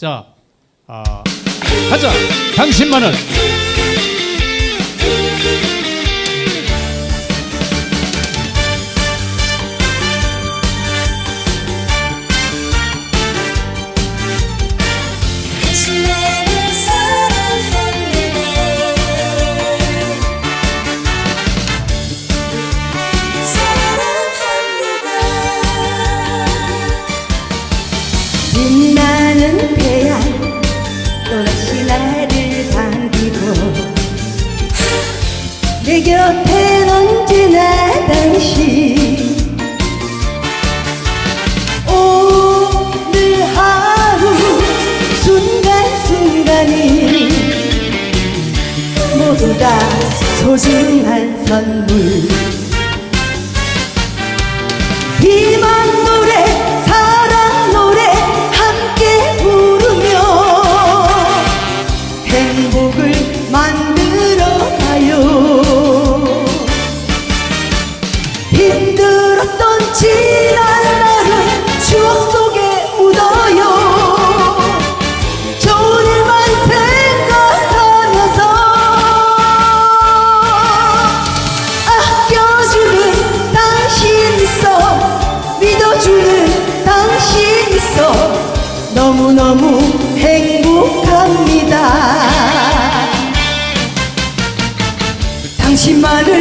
자, 아, 가자. 당신만은 또다시 나를 반기고. 내 곁엔 언제나 당신. 오늘 하루 순간순간이 모두 다 소중한 선물 믿어주는 당신 있어. 너무너무 행복합니다. 당신만을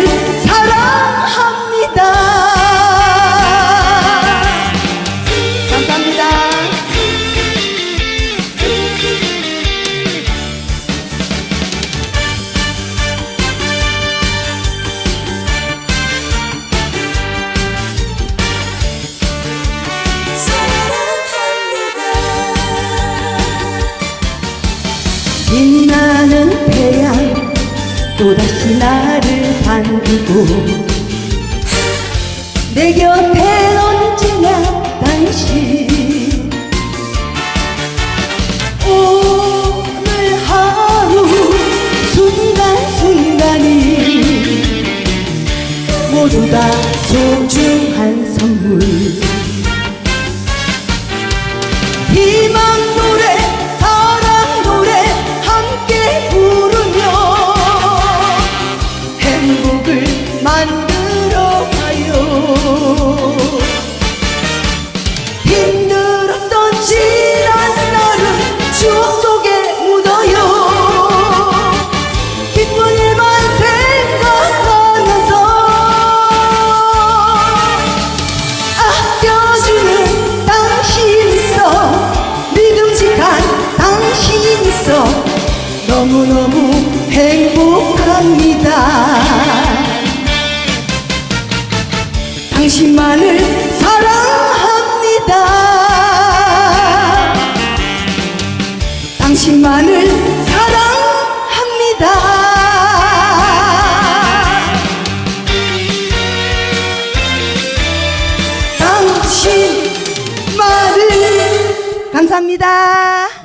빛나는 태양 또다시 나를 반기고 내 곁엔 언제나 당신. 오늘 하루 순간순간이 모두 다 소중한 선물 행복합니다. 당신만을 사랑합니다. 당신만을 사랑합니다. 감사합니다.